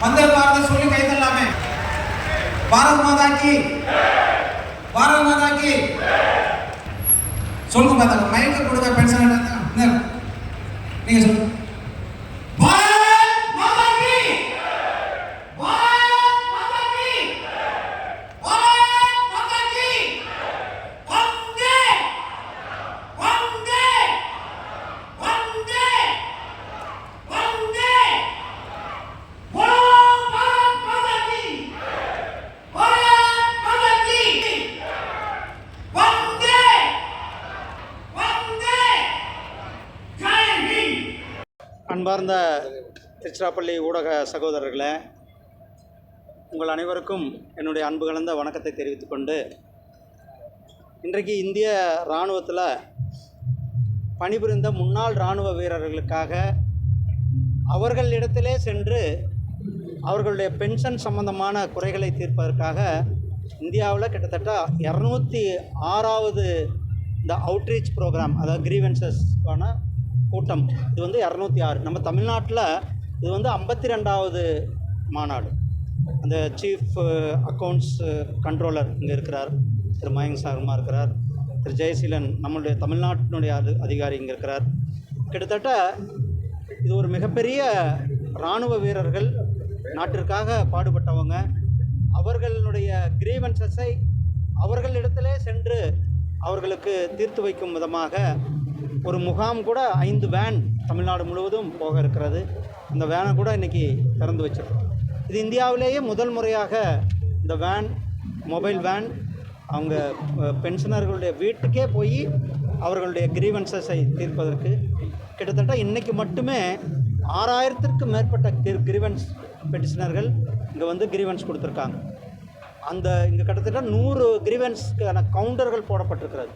வந்தே பாரத சொல்லி கை தரலாமே பாரத் மாதா கி. பாரத் மாதா கி. சொல்லுங்க பார்த்தாங்க மைக்கு கொடுக்க பென்ஷன் நீங்க சொல்லுங்க. அன்பார்ந்த திருச்சிராப்பள்ளி ஊடக சகோதரர்களே உங்கள் அனைவருக்கும் என்னுடைய அன்பு கலந்த வணக்கத்தை தெரிவித்துக்கொண்டு இன்றைக்கு இந்திய இராணுவத்தில் பணிபுரிந்த முன்னாள் இராணுவ வீரர்களுக்காக அவர்களிடத்திலே சென்று அவர்களுடைய பென்ஷன் சம்பந்தமான குறைகளை தீர்ப்பதற்காக இந்தியாவில் கிட்டத்தட்ட இரநூத்தி ஆறாவது இந்த அவுட்ரீச் ப்ரோக்ராம் அதாவது கிரீவன்சஸ்க்கான கூட்டம். இது வந்து இரநூத்தி ஆறு. நம்ம தமிழ்நாட்டில் இது வந்து ஐம்பத்தி ரெண்டாவது மாநாடு. அந்த சீஃப் அக்கௌண்ட்ஸ் கண்ட்ரோலர் இங்கே இருக்கிறார். திரு மயங்க் சர்மா இருக்கிறார். திரு ஜெயசீலன் நம்மளுடைய தமிழ்நாட்டினுடைய அது அதிகாரி இங்கே இருக்கிறார். கிட்டத்தட்ட இது ஒரு மிகப்பெரிய இராணுவ வீரர்கள் நாட்டிற்காக பாடுபட்டவங்க. அவர்களுடைய கிரீவன்சஸை அவர்களிடத்திலே சென்று அவர்களுக்கு தீர்த்து வைக்கும் விதமாக ஒரு முகாம் கூட ஐந்து வேன் தமிழ்நாடு முழுவதும் போக இருக்கிறது. அந்த வேனை கூட இன்றைக்கி திறந்து வச்சிருக்கோம். இது இந்தியாவிலேயே முதல் முறையாக இந்த வேன் மொபைல் வேன் அவங்க பென்ஷனர்களுடைய வீட்டுக்கே போய் அவர்களுடைய கிரீவன்சஸை தீர்ப்பதற்கு கிட்டத்தட்ட இன்றைக்கி மட்டுமே ஆறாயிரத்திற்கும் மேற்பட்ட கிரி கிரீவன்ஸ் பெட்டிஷனர்கள் இங்கே வந்து கிரீவன்ஸ் கொடுத்துருக்காங்க. அந்த இங்கே கிட்டத்தட்ட நூறு கிரீவன்ஸ்க்கான கவுண்டர்கள் போடப்பட்டிருக்கிறது.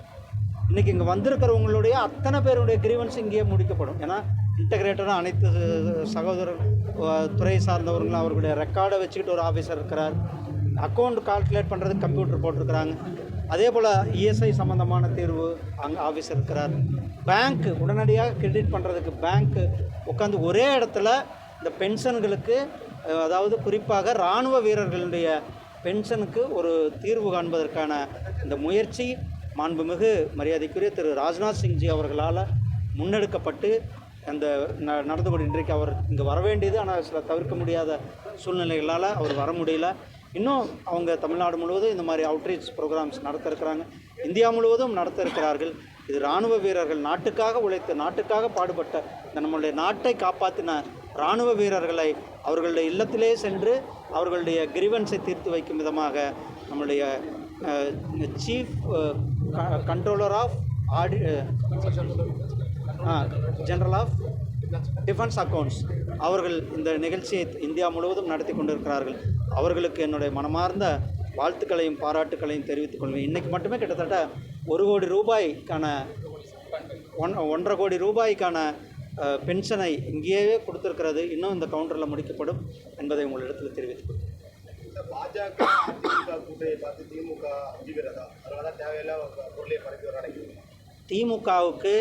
இன்றைக்கி இங்கே வந்திருக்கிறவங்களுடைய அத்தனை பேருடைய கிரீவன்ஸ் இங்கேயே முடிக்கப்படும். ஏன்னா இன்டகிரேட்டடாக அனைத்து சகோதரர் துறை சார்ந்தவர்களும் அவர்களுடைய ரெக்கார்டை வச்சுக்கிட்டு ஒரு ஆஃபீஸர் இருக்கிறார். அக்கௌண்ட் கால்குலேட் பண்ணுறதுக்கு கம்ப்யூட்டர் போட்டிருக்கிறாங்க. அதே போல் இஎஸ்ஐ சம்மந்தமான தீர்வு அங்கே ஆஃபீஸர் இருக்கிறார். பேங்க் உடனடியாக கிரெடிட் பண்ணுறதுக்கு பேங்க்கு உட்காந்து ஒரே இடத்துல இந்த பென்ஷன்களுக்கு அதாவது குறிப்பாக இராணுவ வீரர்களுடைய பென்ஷனுக்கு ஒரு தீர்வு காண்பதற்கான இந்த முயற்சி மாண்புமிகு மரியாதைக்குரிய திரு ராஜ்நாத் சிங்ஜி அவர்களால் முன்னெடுக்கப்பட்டு அந்த ந நடந்து கொண்டு இன்றைக்கு அவர் இங்கே வர வேண்டியது. ஆனால் சில தவிர்க்க முடியாத சூழ்நிலைகளால் அவர் வர முடியல. இன்னும் அவங்க தமிழ்நாடு முழுவதும் இந்த மாதிரி அவுட்ரீச் ப்ரோக்ராம்ஸ் நடத்த இருக்கிறாங்க இந்தியா முழுவதும் நடத்த இருக்கிறார்கள் இது இராணுவ வீரர்கள் நாட்டுக்காக உழைத்த நாட்டுக்காக பாடுபட்ட இந்த நம்மளுடைய நாட்டை காப்பாற்றின இராணுவ வீரர்களை அவர்களுடைய இல்லத்திலே சென்று அவர்களுடைய கிரிவன்ஸை தீர்த்து வைக்கும் விதமாக நம்மளுடைய chief controller of audit general of defence accounts அவர்கள் இந்த நிகழ்ச்சியை இந்தியா முழுவதும் நடத்தி கொண்டிருக்கிறார்கள். அவர்களுக்கு என்னுடைய மனமார்ந்த வாழ்த்துக்களையும் பாராட்டுக்களையும் தெரிவித்துக் கொள்வேன் இன்றைக்கி மட்டுமே கிட்டத்தட்ட ஒரு கோடி ரூபாய்க்கான ஒன் ஒன்றரை கோடி ரூபாய்க்கான பென்ஷனை இங்கேயே கொடுத்துருக்கிறது. இன்னும் இந்த கவுண்டரில் முடிக்கப்படும் என்பதை உங்களிடத்தில் தெரிவித்துக் கொள்கிறேன். பாஜக கூட்டணியை பார்த்து திமுக அஞ்சுகிறதா அதனால தேவையில்லாம பொருளை பரப்பி வர திமுகவுக்கு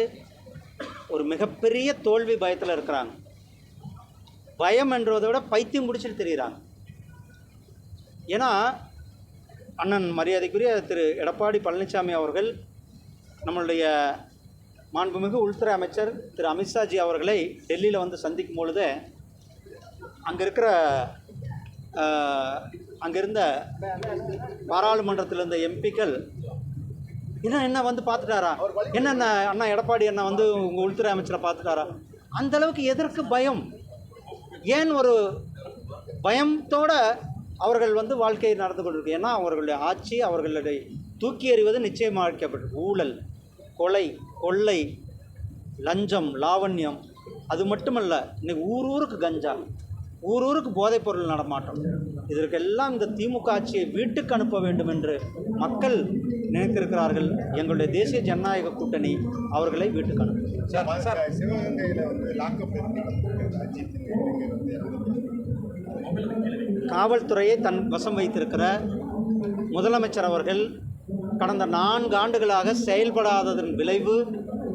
ஒரு மிகப்பெரிய தோல்வி பயத்தில் இருக்கிறாங்க. பயம் என்றதை விட பைத்தியம் பிடிச்சிட்டு தெரிகிறாங்க ஏன்னா அண்ணன் மரியாதைக்குரிய திரு எடப்பாடி பழனிசாமி அவர்கள் நம்மளுடைய மாண்புமிகு உள்துறை அமைச்சர் திரு அமித்ஷாஜி அவர்களை டெல்லியில் வந்து சந்திக்கும் பொழுது அங்கே இருக்கிற அங்கிருந்த பாராளுமன்றத்தில் இருந்த எம்பிக்கள் இன்னும் என்ன வந்து பார்த்துட்டாரா? என்னென்ன அண்ணா எடப்பாடி அண்ணா வந்து உங்கள் உள்துறை அமைச்சரை பார்த்துட்டாரா? அந்த அளவுக்கு எதற்கு பயம்? ஏன் ஒரு பயத்தோட அவர்கள் வந்து வாழ்க்கையை நடந்து கொண்டிருக்கு? ஏன்னா அவர்களுடைய ஆட்சி அவர்களுடைய தூக்கி எறிவது நிச்சயமாக்கப்பட்டு ஊழல் கொலை கொள்ளை லஞ்சம் லாவண்யம் அது மட்டுமல்ல இன்னைக்கு ஊர் ஊருக்கு கஞ்சா ஊர் ஊருக்கு போதைப்பொருள் நடமாட்டம். இதற்கெல்லாம் இந்த திமுக ஆட்சியை வீட்டுக்கு அனுப்ப வேண்டும் என்று மக்கள் நினைத்திருக்கிறார்கள். எங்களுடைய தேசிய ஜனநாயக கூட்டணி அவர்களை வீட்டுக்கு அனுப்பும். Sir sir. காவல்துறையை தன் வசம் வைத்திருக்கிற முதலமைச்சர் அவர்கள் கடந்த நான்கு ஆண்டுகளாக செயல்படாததன் விளைவு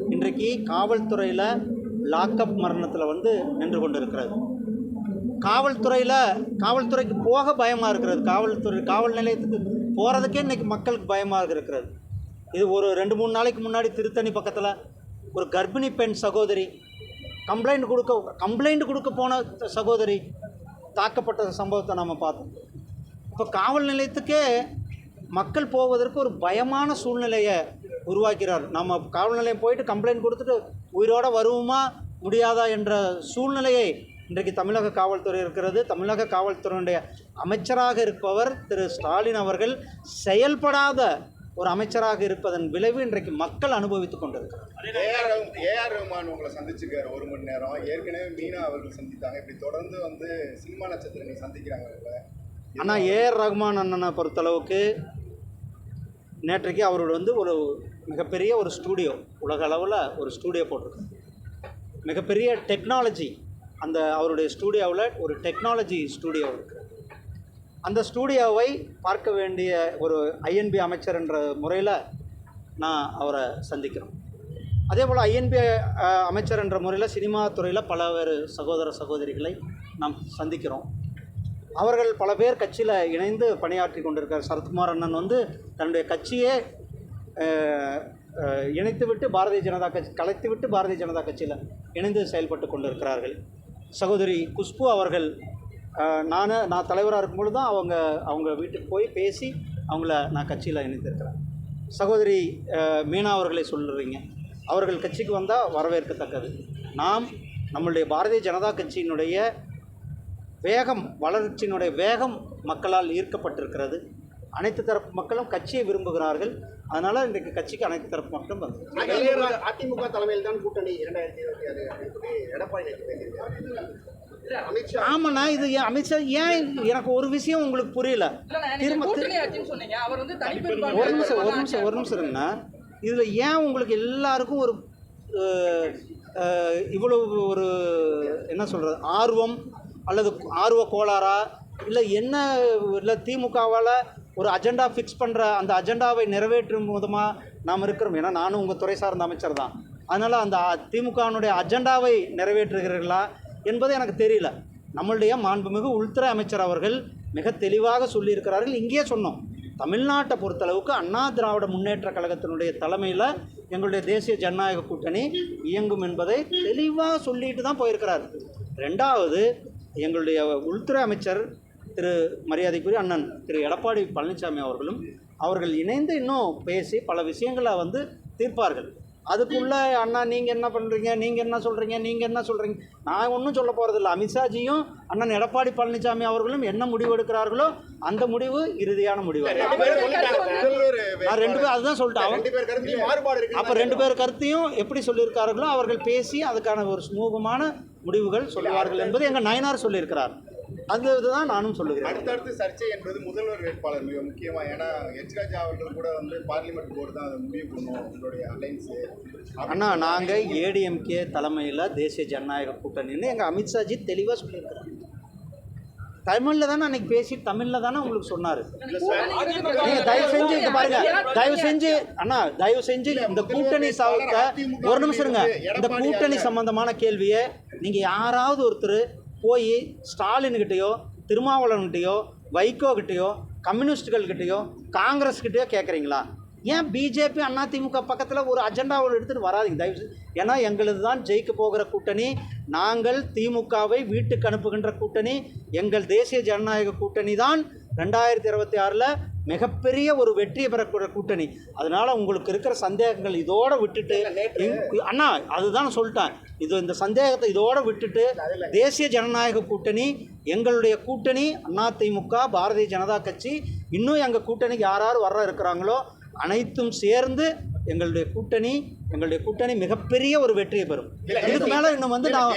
இன்றைக்கு காவல்துறையில் லாக்அப் மரணத்தில் வந்து நின்று கொண்டிருக்கிறது. காவல்துறையில் காவல்துறைக்கு போக பயமாக இருக்கிறது. காவல்துறை காவல் நிலையத்துக்கு போகிறதுக்கே இன்றைக்கி மக்களுக்கு பயமாக இருக்கிறது. இது ஒரு ரெண்டு மூணு நாளைக்கு முன்னாடி திருத்தணி பக்கத்தில் ஒரு கர்ப்பிணி பெண் சகோதரி கம்ப்ளைண்ட் கொடுக்க கம்ப்ளைண்ட் கொடுக்க போன சகோதரி தாக்கப்பட்ட சம்பவத்தை நம்ம பார்த்தோம். இப்போ காவல் நிலையத்துக்கே மக்கள் போவதற்கு ஒரு பயமான சூழ்நிலையை உருவாக்கிறார். நம்ம காவல் நிலையம் போயிட்டு கம்ப்ளைண்ட் கொடுத்துட்டு உயிரோட வருவோமா முடியாதா என்ற சூழ்நிலையை இன்றைக்கு தமிழக காவல்துறை இருக்கிறது. தமிழக காவல்துறையினுடைய அமைச்சராக இருப்பவர் திரு ஸ்டாலின் அவர்கள் செயல்படாத ஒரு அமைச்சராக இருப்பதன் விளைவு இன்றைக்கு மக்கள் அனுபவித்துக் கொண்டிருக்கிறார் ஏஆர் ரஹ்மான் உங்களை சந்திச்சுக்காரு ஒரு மணி நேரம். ஏற்கனவே மீனா அவர்கள் சந்தித்தாங்க. இப்படி தொடர்ந்து வந்து சினிமா நட்சத்திரம் நீ சந்திக்கிறாங்க. ஆனால் ஏஆர் ரஹ்மான் அண்ணனை பொறுத்தளவுக்கு நேற்றைக்கு அவரோட வந்து ஒரு மிகப்பெரிய ஒரு ஸ்டூடியோ உலக அளவில் ஒரு ஸ்டூடியோ போட்டிருக்காரு. மிகப்பெரிய டெக்னாலஜி அந்த அவருடைய ஸ்டூடியோவில் ஒரு டெக்னாலஜி ஸ்டூடியோ இருக்குது அந்த ஸ்டூடியோவை பார்க்க வேண்டிய ஒரு ஐஎன்பி அமைச்சர் என்ற முறையில் நான் அவரை சந்திக்கிறோம். அதே போல் ஐஎன்பி அமைச்சர் என்ற முறையில் சினிமா துறையில் பலவேறு சகோதர சகோதரிகளை நாம் சந்திக்கிறோம். அவர்கள் பல பேர் கட்சியில் இணைந்து பணியாற்றி கொண்டிருக்கார் சரத்குமார் அண்ணன் வந்து தன்னுடைய கட்சியே இணைத்துவிட்டு பாரதிய ஜனதா கட்சி கலைத்துவிட்டு பாரதிய ஜனதா கட்சியில் இணைந்து செயல்பட்டு கொண்டிருக்கிறார்கள். சகோதரி குஷ்பு அவர்கள் நான் நான் தலைவராக இருக்கும்பொழுது தான் அவங்க அவங்க வீட்டுக்கு போய் பேசி அவங்கள நான் கட்சியில் இணைந்திருக்கிறேன் சகோதரி மீனா அவர்களை சொல்லுறீங்க அவர்கள் கட்சிக்கு வந்தால் வரவேற்கத்தக்கது. நாம் நம்மளுடைய பாரதிய ஜனதா கட்சியினுடைய வேகம் வளர்ச்சியினுடைய வேகம் மக்களால் ஈர்க்கப்பட்டிருக்கிறது. அனைத்து தரப்பு மக்களும் கட்சியை விரும்புகிறார்கள். அதனால் இன்றைக்கு கட்சிக்கு அனைத்து தரப்பு மக்களும் வந்து அதிமுக தலைமையில் தான் கூட்டணி இரண்டாயிரத்தி இருபத்தி ஆறு எடப்பாடி ஆமாண்ணா இது ஏன் அமித்ஷா ஏன் எனக்கு ஒரு விஷயம் உங்களுக்கு புரியல? திரும்ப கூட்டணி ஆட்சின்னு சொன்னீங்க. அவர் வந்து தனிப்பெரும்பான்மை ஒரு நிமிஷம் ஒரு. நிமிஷம் ஒரு நிமிஷம் இருங்கண்ணா இதில் ஏன் உங்களுக்கு எல்லாருக்கும் ஒரு இவ்வளவு ஒரு என்ன சொல்கிறது ஆர்வம் அல்லது ஆர்வ கோளாறா? இல்லை என்ன இல்லை திமுகவால் ஒரு அஜெண்டா ஃபிக்ஸ் பண்ணுற அந்த அஜெண்டாவை நிறைவேற்றும் விதமாக நாம் இருக்கிறோம். ஏன்னா நானும் உங்கள் துறை சார்ந்த அமைச்சர் தான். அதனால் அந்த திமுகவினுடைய அஜெண்டாவை நிறைவேற்றுகிறீர்களா என்பது எனக்கு தெரியல. நம்மளுடைய மாண்புமிகு உள்துறை அமைச்சர் அவர்கள் மிக தெளிவாக சொல்லியிருக்கிறார்கள். இங்கேயே சொன்னோம். தமிழ்நாட்டை பொறுத்தளவுக்கு அண்ணா திராவிட முன்னேற்ற கழகத்தினுடைய தலைமையில் எங்களுடைய தேசிய ஜனநாயக கூட்டணி இயங்கும் என்பதை தெளிவாக சொல்லிட்டு தான் போயிருக்கிறார். ரெண்டாவது எங்களுடைய உள்துறை அமைச்சர் திரு மரியாதைக்குரிய அண்ணன் திரு எடப்பாடி பழனிசாமி அவர்களும் அவர்கள் இணைந்து இன்னும் பேசி பல விஷயங்களை வந்து தீர்ப்பார்கள். அதுக்குள்ளே அண்ணா நீங்கள் என்ன பண்ணுறீங்க நீங்கள் என்ன சொல்கிறீங்க நீங்கள் என்ன சொல்கிறீங்க நான் ஒன்றும் சொல்ல போகிறதில்ல அமித்ஷாஜியும் அண்ணன் எடப்பாடி பழனிசாமி அவர்களும் என்ன முடிவு எடுக்கிறார்களோ அந்த முடிவு இறுதியான முடிவு. நான் ரெண்டு பேர் அதுதான் சொல்லிட்டேன். அப்போ ரெண்டு பேர் கருத்தையும் எப்படி சொல்லியிருக்கார்களோ அவர்கள் பேசி அதுக்கான ஒரு சுமூகமான முடிவுகள் சொல்லுவார்கள் என்பது எங்கள் நயனார் சொல்லியிருக்கிறார். அந்த இதுதான் நானும் சொல்லுகிறேன். அடுத்தடுத்து சர்ச்சை என்பது முதல்வர் வேட்பாளர் மிக முக்கியமா? ஏன்னா ராஜா அவர்கள் கூட வந்து பார்லிமெண்ட் போர்டு தான் அதை முடிவு பண்ணும் உங்களுடைய அலைன்ஸ் அண்ணா நாங்கள் ஏடிஎம்கே தலைமையில் தேசிய ஜனநாயக கூட்டணின்னு எங்கள் அமித்ஷாஜி தெளிவாக சொல்லியிருக்கிறார். தமிழில் தானே அன்னைக்கு பேசி தமிழில் தானே உங்களுக்கு சொன்னார். நீங்கள் தயவு செஞ்சு இங்க பாருங்க தயவு செஞ்சு அண்ணா தயவு செஞ்சு இந்த கூட்டணி சாவுக்க ஒரு நிமிஷம் இருங்க. இந்த கூட்டணி சம்பந்தமான கேள்வியை நீங்கள் யாராவது ஒருத்தர் போய் ஸ்டாலின்கிட்டயோ திருமாவளவன்கிட்டயோ வைகோகிட்டயோ கம்யூனிஸ்டுகள்கிட்டயோ காங்கிரஸ்கிட்டயோ கேட்குறீங்களா? ஏன் பிஜேபி அதிமுக பக்கத்தில் ஒரு அஜெண்டாவை எடுத்துகிட்டு வராதீங்க? தயவு ஏன்னா எங்களது தான் ஜெயிக்க போகிற கூட்டணி. நாங்கள் திமுகவை வீட்டுக்கு அனுப்புகின்ற கூட்டணி. எங்கள் தேசிய ஜனநாயக கூட்டணி தான் ரெண்டாயிரத்தி இருபத்தி ஆறில் மிகப்பெரிய ஒரு வெற்றியை பெறக்கூடிய கூட்டணி. அதனால் உங்களுக்கு இருக்கிற சந்தேகங்கள் இதோட விட்டுட்டு அண்ணா அதுதான் சொல்லிட்டேன். இது இந்த சந்தேகத்தை இதோட விட்டுட்டு தேசிய ஜனநாயக கூட்டணி எங்களுடைய கூட்டணி அதிமுக பாரதிய ஜனதா கட்சி இன்னும் எங்கள் கூட்டணிக்கு யார் யார் வர்ற இருக்கிறாங்களோ அனைத்தும் சேர்ந்து எங்களுடைய கூட்டணி எங்களுடைய கூட்டணி மிகப்பெரிய ஒரு வெற்றியை பெறும். இதுக்கு மேலே இன்னும் வந்து நான்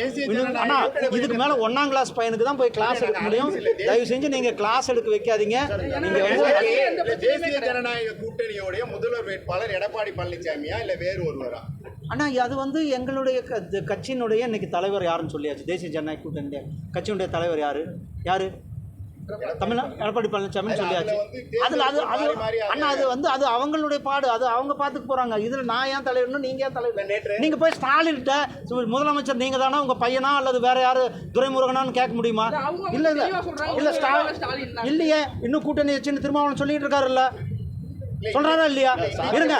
அண்ணா இதுக்கு மேலே ஒன்றாம் கிளாஸ் பையனுக்கு தான் போய் கிளாஸ் எடுக்க முடியும். தயவு செஞ்சு நீங்கள் கிளாஸ் எடுக்க வைக்காதீங்க. நீங்கள் தேசிய ஜனநாயக கூட்டணியோடைய முதல்வர் வேட்பாளர் எடப்பாடி பழனிசாமியா இல்ல வேறு ஒருவரா? அண்ணா அது வந்து எங்களுடைய க- கட்சியினுடைய இன்னைக்கு தலைவர் யாருன்னு சொல்லியாச்சு? தேசிய ஜனநாயக கூட்டணியுடைய கட்சியினுடைய தலைவர் யார்? யார்? தமிழ் எடப்பாடி பழனிசாமி சொல்லியாச்சு. அதுல அது அது அண்ணா அது வந்து அது அவங்களுடைய பாடு. அது அவங்க பார்த்துக்க போகிறாங்க இதில் நான் ஏன் தலைவர்னு நீங்கள் ஏன் தலைவர்? நேற்று- நீங்கள் போய் ஸ்டாலின்கிட்ட முதலமைச்சர் நீங்கள் தானே? உங்கள் பையனா அல்லது வேற யாரு? துரைமுருகனான்னு கேட்க முடியுமா? இல்ல, இல்லை இல்லை. ஸ்டாலின். இல்லையே. இன்னும் கூட்டணி வச்சுன்னு திருமாவளவன் சொல்லிட்டு இருக்காருல்ல. சொல்றாரா இல்லையா? இருங்க.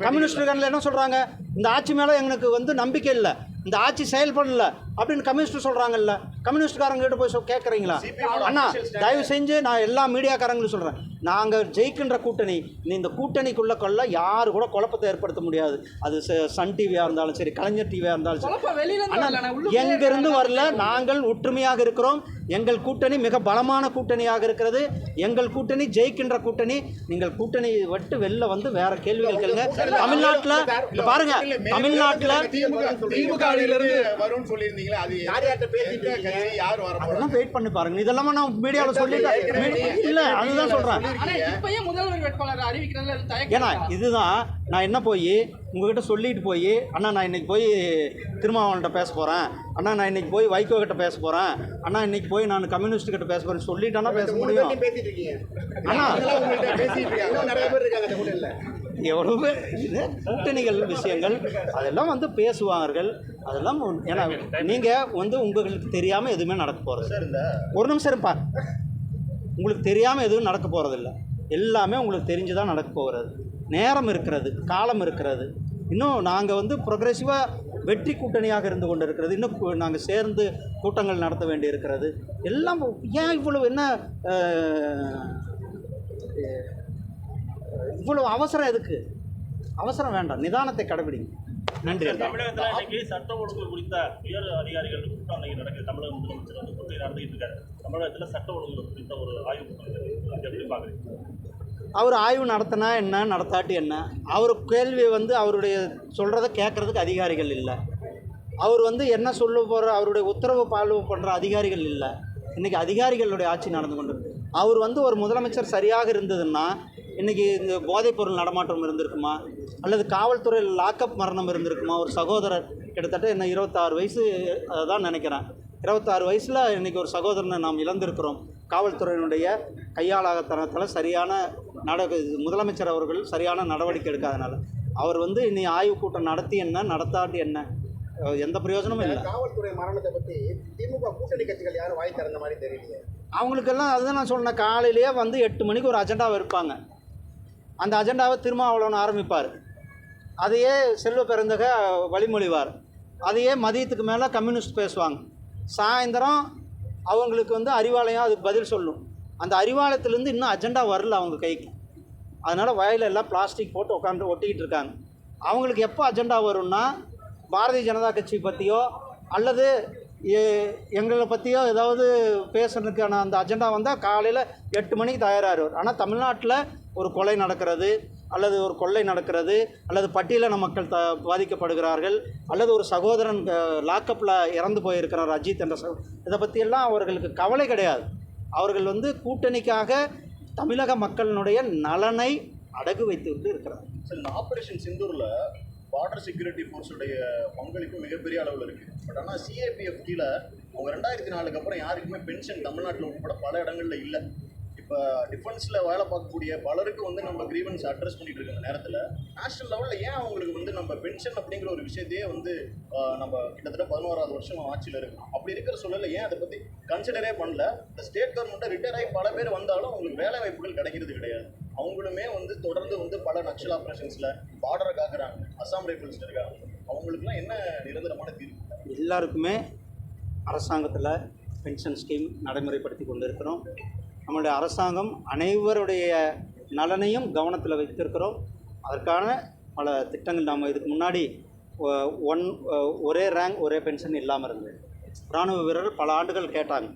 கம்யூனிஸ்டுகள் என்ன சொல்றாங்க? இந்த ஆட்சி மேல எங்களுக்கு வந்து நம்பிக்கை இல்லை. இந்த ஆட்சி செயல்படல. அப்படின்னு கம்யூனிஸ்ட் சொல்றாங்கல்ல கம்யூனிஸ்ட்காரங்க கிட்ட போய் கேட்கறீங்களா அண்ணா தயவு செஞ்சு நான் எல்லா மீடியாக்காரங்களும் சொல்றேன் நாங்க ஜெயிக்கின்ற கூட்டணி நீ இந்த கூட்டணிக்குள்ள கொள்ள யாரு கூட குழப்பத்தை ஏற்படுத்த முடியாது அது சன் டிவியா இருந்தாலும் சரி கலைஞர் டிவியா இருந்தாலும் சரி எங்கிருந்து. வரல நாங்கள் ஒற்றுமையாக இருக்கிறோம் எங்கள் கூட்டணி மிக பலமான கூட்டணியாக இருக்கிறது எங்கள் கூட்டணி ஜெயிக்கின்ற கூட்டணி நீங்கள் கூட்டணியை விட்டு வெளில வந்து வேற கேள்விகள் கேளுங்க தமிழ்நாட்டுல பாருங்க தமிழ்நாட்டுல திமுக இருந்து வரும்னு அது யார் யார்கிட்ட பேசிட்டு யார் வர போறாங்க? அதெல்லாம் வெயிட் பண்ணி பாருங்க. இதெல்லாம் நான் மீடியாவில் சொல்லிட்டேன். இல்ல அதுதான் சொல்றேன். ஆனா இப்பயே முதல்வர் வேட்பாளர் அறிவிக்கிறதுல அது தயக்கம் ஏன்னா? இதுதான் நான் என்ன போய் உங்ககிட்ட சொல்லிட்டு போய் அண்ணா நான் இன்னைக்கு போய் திருமாவளவன்கிட்ட பேச போகிறேன் அண்ணா நான் இன்னைக்கு போய் வைகோ கிட்ட பேச போகிறேன் அண்ணா இன்னைக்கு போய் நான் கம்யூனிஸ்ட் கிட்ட பேச போகிறேன் சொல்லிட்டேன்னா பேச முடியும். பேர்ட்டையும் பேசிட்டு இருக்கீங்க. அண்ணா. நிறைய பேர் இருக்காங்க எவ்வளவு இது? கூட்டணிகள் விஷயங்கள். அதெல்லாம் வந்து பேசுவார்கள். அதெல்லாம் ஏன்னா நீங்கள் வந்து உங்களுக்கு தெரியாமல் எதுவுமே நடக்க போகிறது ஒரு நிமிஷம் இருப்பா. உங்களுக்கு தெரியாமல் எதுவும் நடக்க போகிறதில்ல எல்லாமே உங்களுக்கு தெரிஞ்சு தான் நடக்க போகிறது நேரம் இருக்கிறது காலம் இருக்கிறது. இன்னும் நாங்கள் வந்து ப்ரொக்ரெசிவாக வெற்றி கூட்டணியாக இருந்து கொண்டு இருக்கிறது இன்னும் நாங்கள் சேர்ந்து கூட்டங்கள் நடத்த வேண்டி இருக்கிறது எல்லாம் ஏன் இவ்வளவு என்ன இவ்வளவு அவசரம் எதுக்கு? அவசரம் வேண்டாம். நிதானத்தை கடைபிடிங்க. நன்றி. தமிழகத்தில் இன்னைக்கு சட்ட ஒழுங்கு குறித்த உயர் அதிகாரிகள் கூட்டம் நடக்குது. தமிழக முதலமைச்சர் வந்து கூட்டம் நடந்துகிட்டு இருக்காரு. தமிழகத்தில் சட்ட ஒழுங்கு குறித்த ஒரு ஆய்வு கூட்டம் பார்க்குறீங்க அவர் ஆய்வு நடத்தினா என்ன நடத்தாட்டி என்ன? அவர் கேள்வி வந்து அவருடைய சொல்கிறத கேட்குறதுக்கு அதிகாரிகள் இல்லை. அவர் வந்து என்ன சொல்ல போகிற அவருடைய உத்தரவு பால்வு பண்ணுற அதிகாரிகள் இல்லை. இன்றைக்கி அதிகாரிகளுடைய ஆட்சி நடந்து கொண்டு இருக்கு. அவர் வந்து ஒரு முதலமைச்சர் சரியாக இருந்ததுன்னா இன்றைக்கி இந்த போதைப்பொருள் நடமாட்டம் இருந்திருக்குமா? அல்லது காவல்துறையில் லாக்அப் மரணம் இருந்திருக்குமா? ஒரு சகோதரர் கிட்டத்தட்ட என்ன இருபத்தாறு வயசு தான் நினைக்கிறேன். இருபத்தாறு வயசில் இன்றைக்கி ஒரு சகோதரனை நாம் இழந்திருக்கிறோம். காவல்துறையினுடைய கையாளாகத்தனத்தில் சரியான நட முதலமைச்சர் அவர்கள் சரியான நடவடிக்கை எடுக்காதனால. அவர் வந்து இனி ஆய்வு கூட்டம் நடத்தி என்ன நடத்தாட்டி என்ன? எந்த பிரயோஜனமும் இல்லை. காவல்துறை மரணத்தை பத்தி திமுக கூட்டணி கட்சிகள் யாரும் வாய் திறந்த மாதிரி தெரியலையே. அவங்களுக்கெல்லாம் அதுதான் நான் சொன்னேன். காலையிலேயே வந்து எட்டு மணிக்கு ஒரு அஜெண்டாவை இருப்பாங்க அந்த அஜெண்டாவை திருமாவளவன் ஆரம்பிப்பார். அதையே செல்வ பிறந்தக வழிமொழிவார். அதையே மதியத்துக்கு மேலே கம்யூனிஸ்ட் பேசுவாங்க. சாயந்தரம் அவங்களுக்கு வந்து அறிவாலயம் அதுக்கு பதில் சொல்லும். அந்த அறிவாலயத்துலேருந்து இன்னும் அஜெண்டா வரல அவங்க கைக்கு. அதனால் வயலில் எல்லாம் பிளாஸ்டிக் போட்டு உட்காந்து ஒட்டிக்கிட்டு இருக்காங்க. அவங்களுக்கு எப்போ அஜெண்டா வரும்னா பாரதிய ஜனதா கட்சி பற்றியோ அல்லது எங்களை பற்றியோ ஏதாவது பேசுறதுக்கான அந்த அஜெண்டா வந்தால் காலையில் எட்டு மணிக்கு தயாராகிறார் ஆனால் தமிழ்நாட்டில் ஒரு கொலை நடக்கிறது அல்லது ஒரு கொள்ளை நடக்கிறது அல்லது பட்டியலின மக்கள் த பாதிக்கப்படுகிறார்கள் அல்லது ஒரு சகோதரன் லாக்கப்பில் இறந்து போயிருக்கிறார் அஜித் என்ற சகோ இதை பற்றியெல்லாம் அவர்களுக்கு கவலை கிடையாது. அவர்கள் வந்து கூட்டணிக்காக தமிழக மக்களினுடைய நலனை அடகு வைத்துவிட்டு இருக்கிறார். சார் இந்த ஆப்ரேஷன் சிந்தூரில் பார்டர் செக்யூரிட்டி ஃபோர்ஸுடைய பங்களிப்பு மிகப்பெரிய அளவில் இருக்குது பட் ஆனால் சிஏபிஎஃப் கீழே அவங்க ரெண்டாயிரத்தி நாலுக்கு அப்புறம் யாருக்குமே பென்ஷன் தமிழ்நாட்டில் உட்பட பல இடங்களில் இல்லை. இப்போ டிஃபென்ஸில் வேலை பார்க்கக்கூடிய பலருக்கு வந்து நம்ம கிரீவன்ஸ் அட்ரஸ் பண்ணிட்டு இருக்க நேரத்தில் நேஷனல் லெவலில் ஏன் அவங்களுக்கு வந்து நம்ம பென்ஷன் அப்படிங்கிற ஒரு விஷயத்தையே வந்து நம்ம கிட்டத்தட்ட பதினோராவது வருஷம் ஆட்சியில் இருக்கணும் அப்படி இருக்கிற சூழலில் ஏன் அதை பற்றி கன்சிடரே பண்ணல? இந்த ஸ்டேட் கவர்மெண்ட்டை ரிட்டையர் ஆகி பல பேர் வந்தாலும் அவங்களுக்கு வேலை வாய்ப்புகள் கிடைக்கிறது கிடையாது. அவங்களுமே வந்து தொடர்ந்து வந்து பல நக்சல் ஆப்ரேஷன்ஸில் பார்டரை காக்குறாங்க அசாம் ரைஃபிள்ஸ் இருக்காங்க. அவங்களுக்குலாம் என்ன நிரந்தரமான தீர்வு? எல்லாருக்குமே அரசாங்கத்தில் பென்ஷன் ஸ்கீம் நடைமுறைப்படுத்தி கொண்டு இருக்கிறோம் நம்மளுடைய அரசாங்கம் அனைவருடைய நலனையும் கவனத்தில் வைத்திருக்கிறோம். அதற்கான பல திட்டங்கள் நாம் இதுக்கு முன்னாடி ஒன் ஒரே ரேங்க் ஒரே பென்ஷன் இல்லாமல் இருந்தது. இராணுவ வீரர்கள் பல ஆண்டுகள் கேட்டாங்க.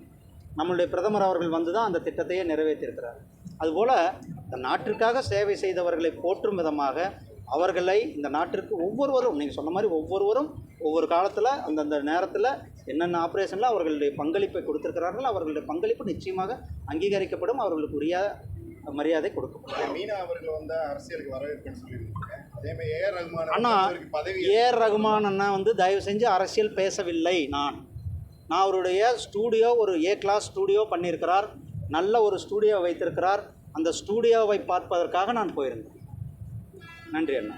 நம்மளுடைய பிரதமர் அவர்கள் வந்து தான் அந்த திட்டத்தையே நிறைவேற்றியிருக்கிறார். அதுபோல் இந்த நாட்டிற்காக சேவை செய்தவர்களை போற்றும் விதமாக அவர்களை இந்த நாட்டிற்கு ஒவ்வொருவரும் நீங்கள் சொன்ன மாதிரி ஒவ்வொருவரும் ஒவ்வொரு காலத்தில் அந்தந்த நேரத்தில் என்னென்ன ஆப்ரேஷனில் அவர்களுடைய பங்களிப்பை கொடுத்திருக்கிறார்கள் அவர்களுடைய பங்களிப்பு நிச்சயமாக அங்கீகரிக்கப்படும் அவர்களுக்கு உரிய மரியாதை கொடுக்கப்படும். மீனா அவர்கள் வந்து அரசியலுக்கு வரவேற்புன்னு சொல்லியிருக்கீங்க ஏஆர் ரகுமான் அண்ணா பதவி ஏஆர் ரகுமான் அண்ணா வந்து தயவு செஞ்சு அரசியல் பேசவில்லை நான். நான் அவருடைய ஸ்டூடியோ ஒரு ஏ கிளாஸ் ஸ்டூடியோ பண்ணியிருக்கிறார். நல்ல ஒரு ஸ்டூடியோ வைத்திருக்கிறார். அந்த ஸ்டூடியோவை பார்ப்பதற்காக நான் போயிருந்தேன். நன்றி அண்ணா.